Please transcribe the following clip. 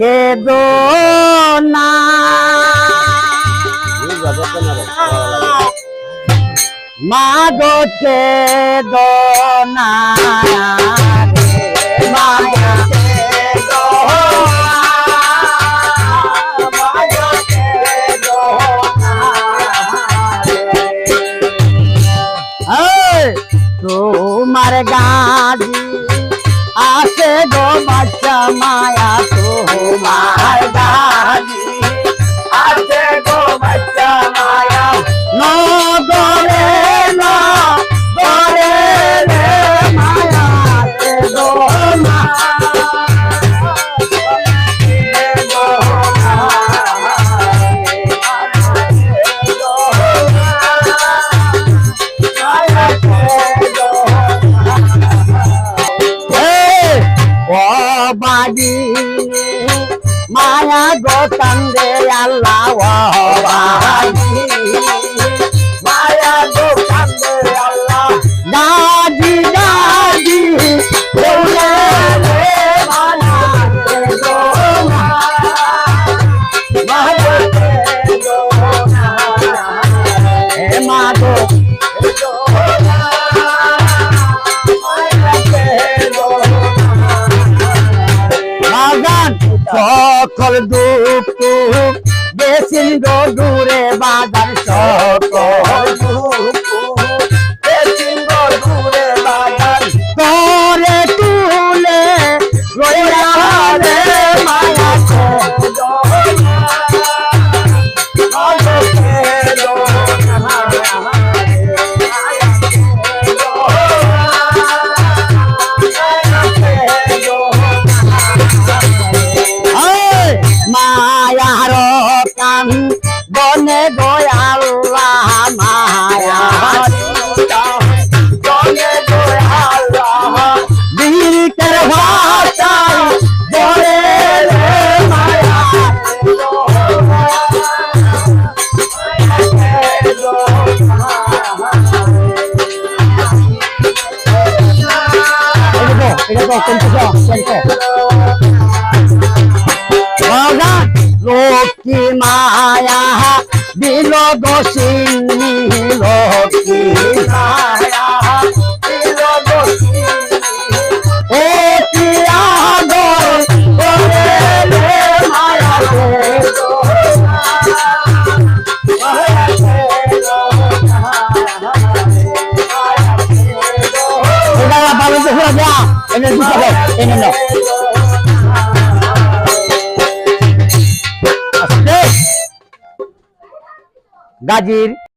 के दो ना। मागो के दो ना। माया गाजी आसे गो बच्चा माया তোমার গাড়ি আছে গো বাচ্চা মায়া নগরে না গরে রে মায়া গো ও বাজি। মায়া গোতন্দে আল্লাহ সকল দুঃখ বেশি গো বনে বলে মায়া। এটা তো এটা তো ভগবান লক্ষ্মী মায়া দিল গোসিনী লক্ষ্মী মায়া দিল গোসিনী ও কি আদর করে রে মায়া গাজীর।